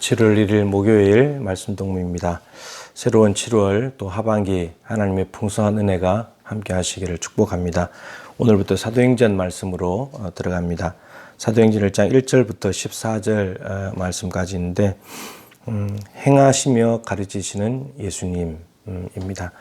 7월 1일 목요일 말씀 동무입니다. 새로운 7월 또 하반기 하나님의 풍성한 은혜가 함께 하시기를 축복합니다. 오늘부터 사도행전 말씀으로 어, 들어갑니다. 사도행전 1장 1절부터 14절 어, 말씀까지 있는데 음, 행하시며 가르치시는 예수님입니다.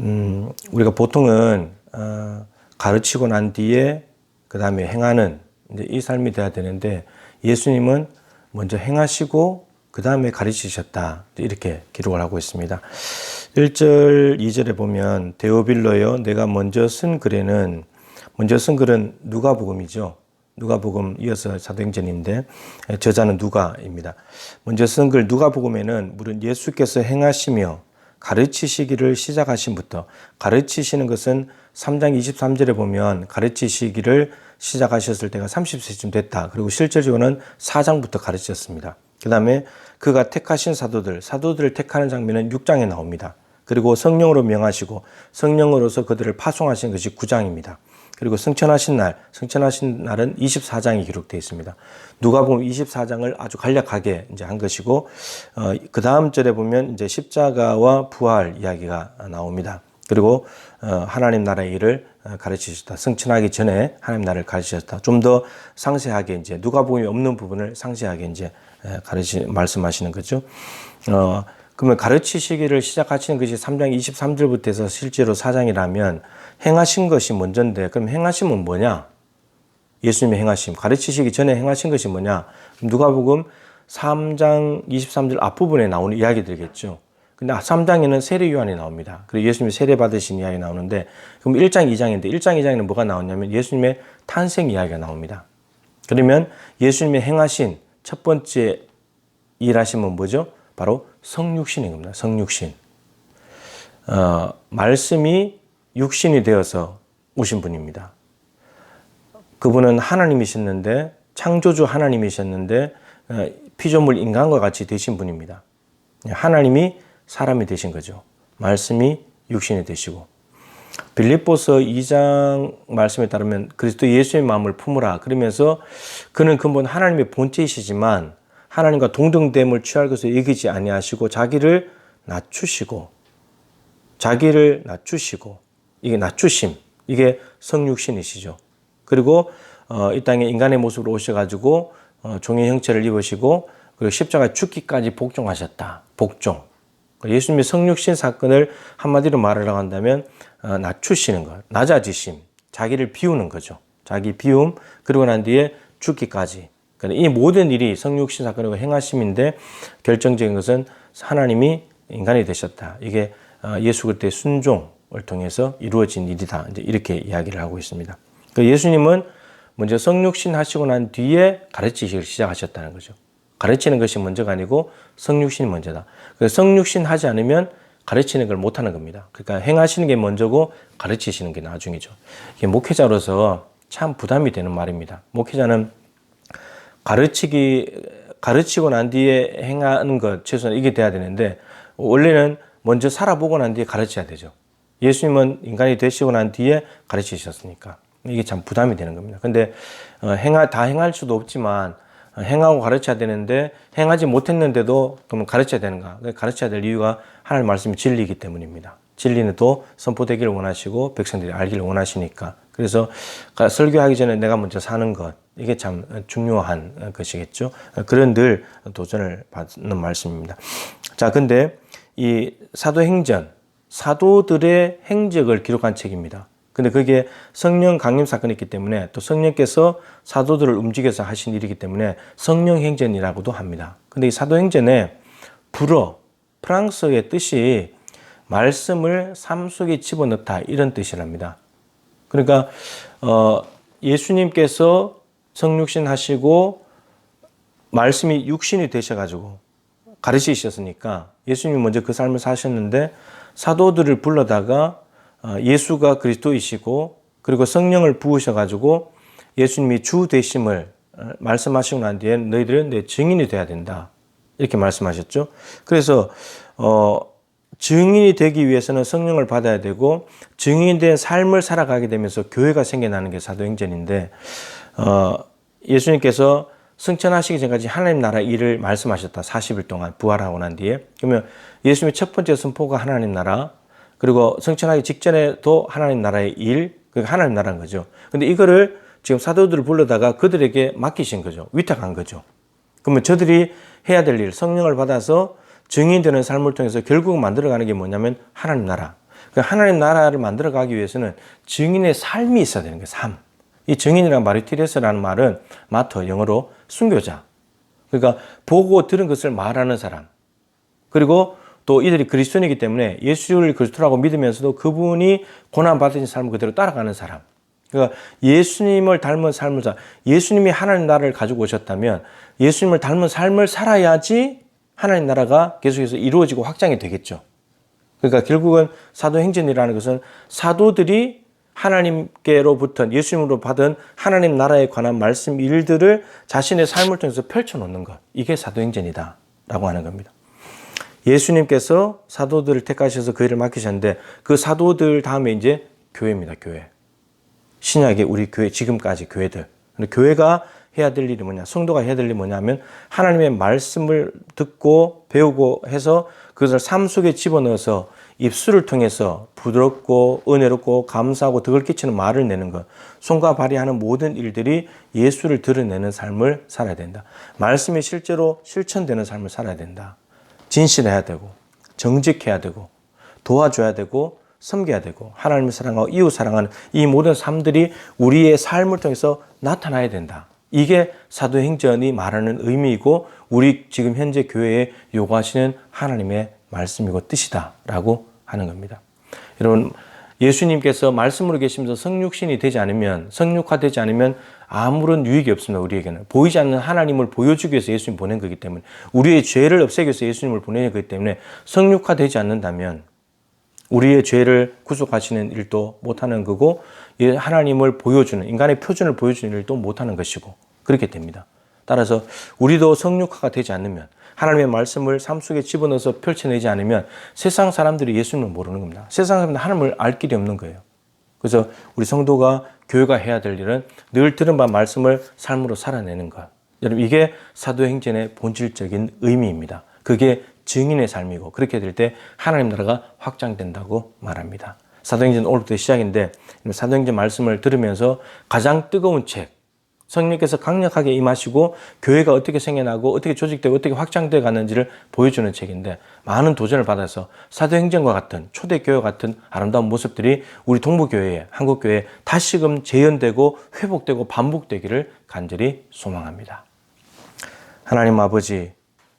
음, 우리가 보통은 어, 가르치고 난 뒤에 그 다음에 행하는 이 삶이 돼야 되는데 예수님은 먼저 행하시고 그 다음에 가르치셨다 이렇게 기록을 하고 있습니다. 1절 2절에 보면 데오빌로여 내가 먼저 쓴 글에는 먼저 쓴 글은 누가복음이죠. 누가복음 이어서 사도행전인데 저자는 누가입니다. 먼저 쓴 글 누가복음에는 물론 예수께서 행하시며 가르치시기를 시작하신부터 가르치시는 것은 3장 23절에 보면 가르치시기를 시작하셨을 때가 30세쯤 됐다. 그리고 실제적으로는 4장부터 가르치셨습니다. 그 다음에 그가 택하신 사도들, 사도들을 택하는 장면은 6장에 나옵니다. 그리고 성령으로 명하시고 성령으로서 그들을 파송하신 것이 9장입니다. 그리고 승천하신 날, 승천하신 날은 24장이 기록되어 있습니다. 누가 보면 24장을 아주 간략하게 이제 한 것이고, 어, 그 다음 절에 보면 이제 십자가와 부활 이야기가 나옵니다. 그리고 어, 하나님 나라의 일을 어, 가르치셨다. 승천하기 전에 하나님 나라를 가르치셨다. 좀 더 상세하게 이제 누가 보이 없는 부분을 상세하게 이제 가르치 말씀하시는 거죠. 어, 그러면 가르치시기를 시작하시는 것이 3장 23절부터 해서 실제로 4장이라면 행하신 것이 먼저인데 그럼 행하심은 뭐냐? 예수님의 행하심. 가르치시기 전에 행하신 것이 뭐냐? 누가복음 3장 23절 앞부분에 나오는 이야기들이겠죠. 근데 3장에는 세례 요한이 나옵니다. 그리고 예수님이 세례 받으신 이야기 나오는데 그럼 1장, 2장인데 1장, 2장에는 뭐가 나오냐면 예수님의 탄생 이야기가 나옵니다. 그러면 예수님의 행하신 첫 번째 일하심은 뭐죠? 바로 성육신인 겁니다. 성육신. 어, 말씀이 육신이 되어서 오신 분입니다. 그분은 하나님이셨는데 창조주 하나님이셨는데 어, 피조물 인간과 같이 되신 분입니다. 하나님이 사람이 되신 거죠. 말씀이 육신이 되시고 빌립보서 2장 말씀에 따르면 그리스도 예수의 마음을 품으라 그러면서 그는 근본 하나님의 본체이시지만 하나님과 동등됨을 취할 것을 여기지 아니하시고 자기를 낮추시고 자기를 낮추시고 이게 낮추심 이게 성육신이시죠. 그리고 어, 이 땅에 인간의 모습으로 오셔가지고 어, 종의 형체를 입으시고 그리고 십자가 죽기까지 복종하셨다. 복종. 예수님의 성육신 사건을 한마디로 말하라고 한다면 어, 낮추시는 것, 낮아지심, 자기를 비우는 거죠. 자기 비움 그리고 난 뒤에 죽기까지. 그러니까 이 모든 일이 성육신 사건이고 행하심인데 결정적인 것은 하나님이 인간이 되셨다. 이게 어, 예수 그때 순종을 통해서 이루어진 일이다. 이제 이렇게 이야기를 하고 있습니다. 그 예수님은 먼저 성육신 하시고 난 뒤에 가르치시기 시작하셨다는 거죠. 가르치는 것이 먼저가 아니고 성육신이 먼저다. 그 성육신 하지 않으면 가르치는 걸 못하는 겁니다. 그러니까 행하시는 게 먼저고 가르치시는 게 나중이죠. 목회자로서 참 부담이 되는 말입니다. 목회자는 가르치기 가르치고 난 뒤에 행하는 것 최소한 이게 돼야 되는데 원래는 먼저 살아보고 난 뒤에 가르쳐야 되죠. 예수님은 인간이 되시고 난 뒤에 가르치셨으니까 이게 참 부담이 되는 겁니다. 근데 어, 행하 다 행할 수도 없지만 행하고 가르쳐야 되는데 행하지 못했는데도 그러면 가르쳐야 되는가? 가르쳐야 될 이유가 하나님 말씀이 진리이기 때문입니다. 진리는 또 선포되기를 원하시고 백성들이 알기를 원하시니까. 그래서 설교하기 전에 내가 먼저 사는 것 이게 참 중요한 것이겠죠. 그런 늘 도전을 받는 말씀입니다. 자, 근데 이 사도행전 사도들의 행적을 기록한 책입니다. 근데 그게 성령 강림 사건이 있기 때문에 또 성령께서 사도들을 움직여서 하신 일이기 때문에 성령 행전이라고도 합니다. 근데 이 사도행전에 불어 프랑스의 뜻이 말씀을 삶 속에 집어넣다 이런 뜻이랍니다. 그러니까 어 예수님께서 성육신 하시고 말씀이 육신이 되셔가지고 가르치셨으니까 예수님이 먼저 그 삶을 사셨는데 사도들을 불러다가 어, 예수가 그리스도이시고 그리고 성령을 부으셔가지고 예수님이 주 되심을 어, 말씀하시고 난 뒤에 너희들은 내 증인이 돼야 된다. 이렇게 말씀하셨죠. 그래서 어, 증인이 되기 위해서는 성령을 받아야 되고 증인이 된 삶을 살아가게 되면서 교회가 생겨나는 게 사도행전인데 어, 예수님께서 승천하시기 전까지 하나님 나라 일을 말씀하셨다. 40일 동안 부활하고 난 뒤에. 그러면 예수님의 첫 번째 선포가 하나님 나라, 그리고 승천하기 직전에도 하나님 나라의 일, 그게 하나님 나라인 거죠. 근데 이거를 지금 사도들을 불러다가 그들에게 맡기신 거죠. 위탁한 거죠. 그러면 저들이 해야 될 일, 성령을 받아서 증인되는 삶을 통해서 결국 만들어가는 게 뭐냐면 하나님 나라. 그 하나님 나라를 만들어가기 위해서는 증인의 삶이 있어야 되는 거예요. 삶. 이 증인이란 마리티레스라는 말은 마터 영어로 순교자. 그러니까 보고 들은 것을 말하는 사람. 그리고 또 이들이 그리스도인이기 때문에 예수를 그리스도라고 믿으면서도 그분이 고난 받으신 삶을 그대로 따라가는 사람. 그러니까 예수님을 닮은 삶을 살. 예수님이 하나님 나라를 가지고 오셨다면 예수님을 닮은 삶을 살아야지 하나님 나라가 계속해서 이루어지고 확장이 되겠죠. 그러니까 결국은 사도행전이라는 것은 사도들이 하나님께로부터 예수님으로 받은 하나님 나라에 관한 말씀 일들을 자신의 삶을 통해서 펼쳐놓는 것. 이게 사도행전이다. 라고 하는 겁니다. 예수님께서 사도들을 택하셔서 그 일을 맡기셨는데 그 사도들 다음에 이제 교회입니다. 교회. 신약의 우리 교회, 지금까지 교회들. 교회가 해야 될 일이 뭐냐? 성도가 해야 될 일이 뭐냐면 하나님의 말씀을 듣고 배우고 해서 그것을 삶 속에 집어넣어서 입술을 통해서 부드럽고 은혜롭고 감사하고 덕을 끼치는 말을 내는 것. 손과 발이 하는 모든 일들이 예수를 드러내는 삶을 살아야 된다. 말씀이 실제로 실천되는 삶을 살아야 된다. 진실해야 되고 정직해야 되고 도와줘야 되고 섬겨야 되고 하나님을 사랑하고 이웃 사랑하는 이 모든 삶들이 우리의 삶을 통해서 나타나야 된다. 이게 사도행전이 말하는 의미이고 우리 지금 현재 교회에 요구하시는 하나님의 말씀이고 뜻이다라고 하는 겁니다. 여러분 예수님께서 말씀으로 계시면서 성육신이 되지 않으면 성육화되지 않으면 아무런 유익이 없습니다. 우리에게는 보이지 않는 하나님을 보여주기 위해서 예수님 보낸 거기 때문에 우리의 죄를 없애기 위해서 예수님을 보낸 거기 때문에 성육화되지 않는다면 우리의 죄를 구속하시는 일도 못하는 거고 하나님을 보여주는 인간의 표준을 보여주는 일도 못하는 것이고 그렇게 됩니다. 따라서 우리도 성육화가 되지 않으면 하나님의 말씀을 삶 속에 집어넣어서 펼쳐내지 않으면 세상 사람들이 예수님을 모르는 겁니다. 세상 사람들은 하나님을 알 길이 없는 거예요. 그래서 우리 성도가 교회가 해야 될 일은 늘 들은 바 말씀을 삶으로 살아내는 것. 여러분 이게 사도행전의 본질적인 의미입니다. 그게 증인의 삶이고 그렇게 될 때 하나님 나라가 확장된다고 말합니다. 사도행전 오늘부터 시작인데 사도행전 말씀을 들으면서 가장 뜨거운 책 성령께서 강력하게 임하시고 교회가 어떻게 생겨나고 어떻게 조직되고 어떻게 확장되어 가는지를 보여주는 책인데 많은 도전을 받아서 사도행전과 같은 초대교회 같은 아름다운 모습들이 우리 동부교회에 한국교회에 다시금 재현되고 회복되고 반복되기를 간절히 소망합니다. 하나님 아버지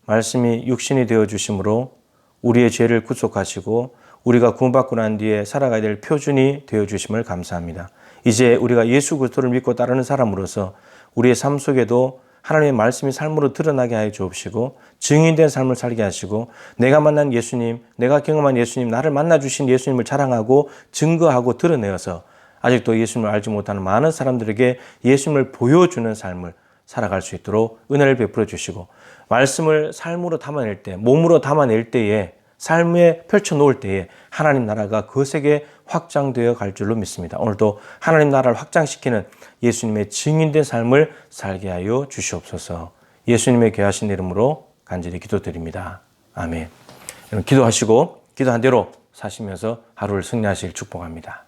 말씀이 육신이 되어 주심으로 우리의 죄를 구속하시고 우리가 구원받고 난 뒤에 살아가야 될 표준이 되어 주심을 감사합니다. 이제 우리가 예수 그리스도를 믿고 따르는 사람으로서 우리의 삶 속에도 하나님의 말씀이 삶으로 드러나게 하여 주옵시고 증인된 삶을 살게 하시고 내가 만난 예수님, 내가 경험한 예수님, 나를 만나 주신 예수님을 자랑하고 증거하고 드러내어서 아직도 예수님을 알지 못하는 많은 사람들에게 예수님을 보여주는 삶을 살아갈 수 있도록 은혜를 베풀어 주시고 말씀을 삶으로 담아낼 때, 몸으로 담아낼 때에 삶에 펼쳐 놓을 때에 하나님 나라가 거세게 확장되어 갈 줄로 믿습니다. 오늘도 하나님 나라를 확장시키는 예수님의 증인된 삶을 살게 하여 주시옵소서. 예수님의 귀하신 이름으로 간절히 기도드립니다. 아멘. 기도하시고 기도한 대로 사시면서 하루를 승리하시길 축복합니다.